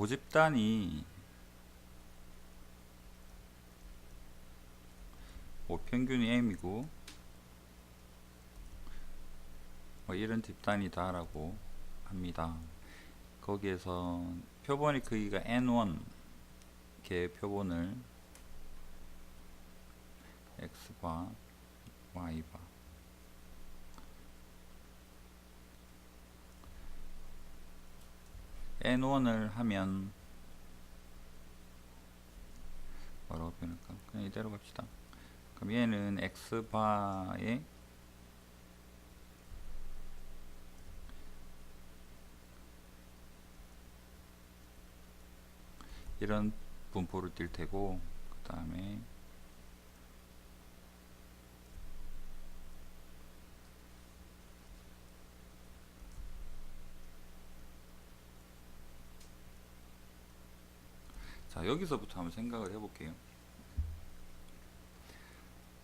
모집단이 뭐 평균이 m이고 뭐 이런 집단이다라고 합니다. 거기에서 표본의 크기가 n1 개 표본을 x바 y바 n1을 하면 뭐라고 표현할까? 그냥 이대로 갑시다. 그럼 얘는 x바에 이런 분포를 띌 테고 그 다음에 자 여기서부터 한번 생각을 해볼게요.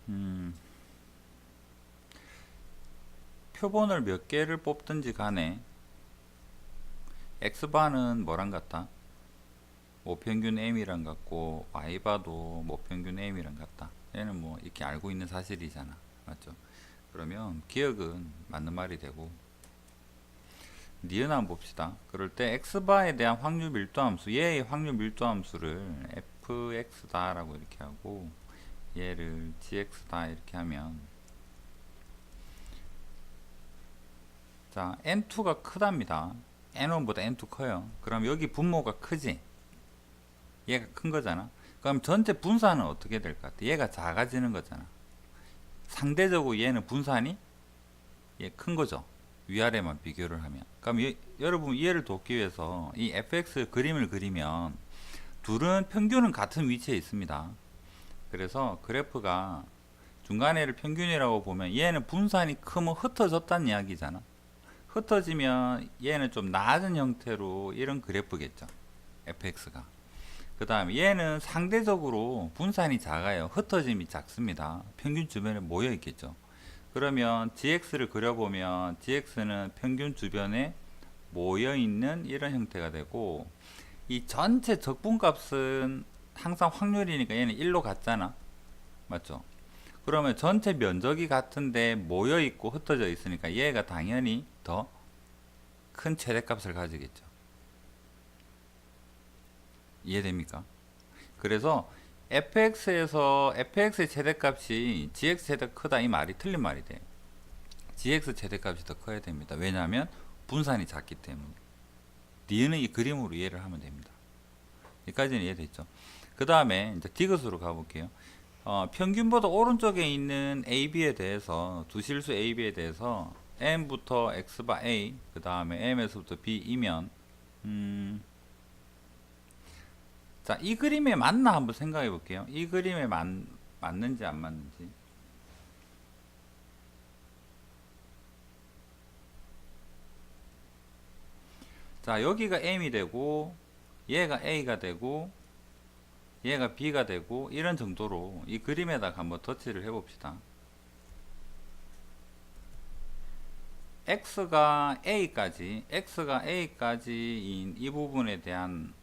음, 표본을 몇 개를 뽑든지 간에 x바는 뭐랑 같다? 모평균 m이랑 같고 y바도 모평균 m이랑 같다. 얘는 뭐 이렇게 알고 있는 사실이잖아. 맞죠? 그러면 기억은 맞는 말이 되고 니은 한번 봅시다. 그럴 때 x바에 대한 확률 밀도 함수, 얘의 확률 밀도 함수를 fx다 라고 이렇게 하고 얘를 gx다 이렇게 하면 자 n2가 크답니다. n1보다 n2 커요. 그럼 여기 분모가 크지? 얘가 큰 거잖아. 그럼 전체 분산은 어떻게 될 것 같아? 얘가 작아지는 거잖아. 상대적으로 얘는 분산이 얘 큰 거죠. 위아래만 비교를 하면. 그럼 이- 여러분 이해를 돕기 위해서 이 fx 그림을 그리면 둘은 평균은 같은 위치에 있습니다. 그래서 그래프가 중간에를 평균이라고 보면 얘는 분산이 크면 흩어졌다는 이야기잖아. 흩어지면 얘는 좀 낮은 형태로 이런 그래프겠죠. fx가. 그 다음에 얘는 상대적으로 분산이 작아요. 흩어짐이 작습니다. 평균 주변에 모여 있겠죠. 그러면 gx를 그려보면 gx는 평균 주변에 모여 있는 이런 형태가 되고 이 전체 적분값은 항상 확률이니까 얘는 1로 같잖아. 맞죠? 그러면 전체 면적이 같은데 모여 있고 흩어져 있으니까 얘가 당연히 더 큰 최대값을 가지겠죠. 이해됩니까? 그래서 fx에서 fx의 최대값이 gx 최대 크다 이 말이 틀린 말이 돼. gx 최대값이 더 커야 됩니다. 왜냐하면 분산이 작기 때문에. 니은은 이 그림으로 이해를 하면 됩니다. 여기까지는 이해됐죠? 그 다음에 이제 디귿으로 가볼게요. 어, 평균보다 오른쪽에 있는 AB에 대해서 두 실수 AB에 대해서 M부터 X바 A 그 다음에 M에서부터 B이면 음, 자, 이 그림에 맞나 한번 생각해 볼게요. 이 그림에 맞, 맞는지 안 맞는지. 자, 여기가 M이 되고, 얘가 A가 되고, 얘가 B가 되고, 이런 정도로 이 그림에다가 한번 터치를 해 봅시다. X가 A까지, X가 A까지인 이 부분에 대한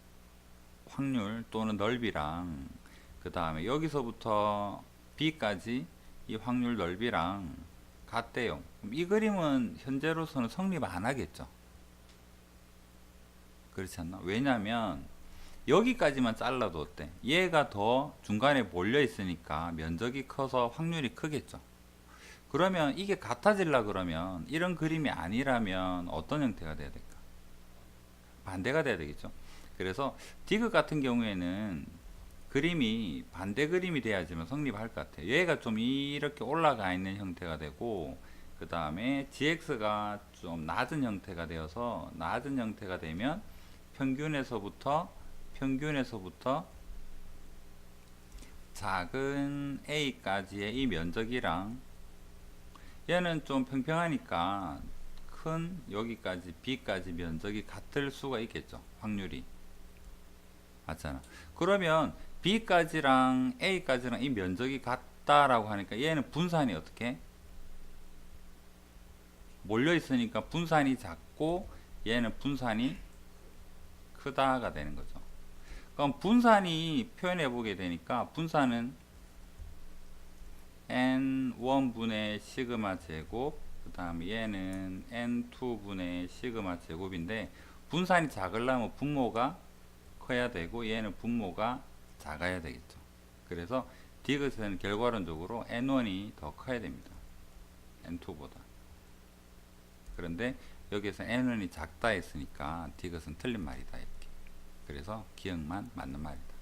확률 또는 넓이랑 그 다음에 여기서부터 B까지 이 확률 넓이랑 같대요. 이 그림은 현재로서는 성립 안 하겠죠. 그렇지 않나? 왜냐면 여기까지만 잘라도 어때? 얘가 더 중간에 몰려 있으니까 면적이 커서 확률이 크겠죠. 그러면 이게 같아질라 그러면 이런 그림이 아니라면 어떤 형태가 돼야 될까? 반대가 돼야 되겠죠. 그래서 디귿 같은 경우에는 그림이 반대 그림이 돼야지만 성립할 것 같아요. 얘가 좀 이렇게 올라가 있는 형태가 되고 그 다음에 gx가 좀 낮은 형태가 되어서 낮은 형태가 되면 평균에서부터 평균에서부터 작은 a까지의 이 면적이랑 얘는 좀 평평하니까 큰 여기까지 b까지 면적이 같을 수가 있겠죠 확률이 맞잖아 그러면 b까지랑 a까지랑 이 면적이 같다라고 하니까 얘는 분산이 어떻게 몰려 있으니까 분산이 작고 얘는 분산이 크다가 되는 거죠. 그럼 분산이 표현해 보게 되니까 분산은 n1분의 시그마 제곱 그 다음에 얘는 n2분의 시그마 제곱인데 분산이 작으려면 분모가 커야 되고 얘는 분모가 작아야 되겠죠. 그래서 디귿은 결과론적으로 n1이 더 커야 됩니다. n2보다. 그런데 여기서 n은 작다 했으니까 디귿은 틀린 말이다 이렇게. 그래서 기억만 맞는 말이다.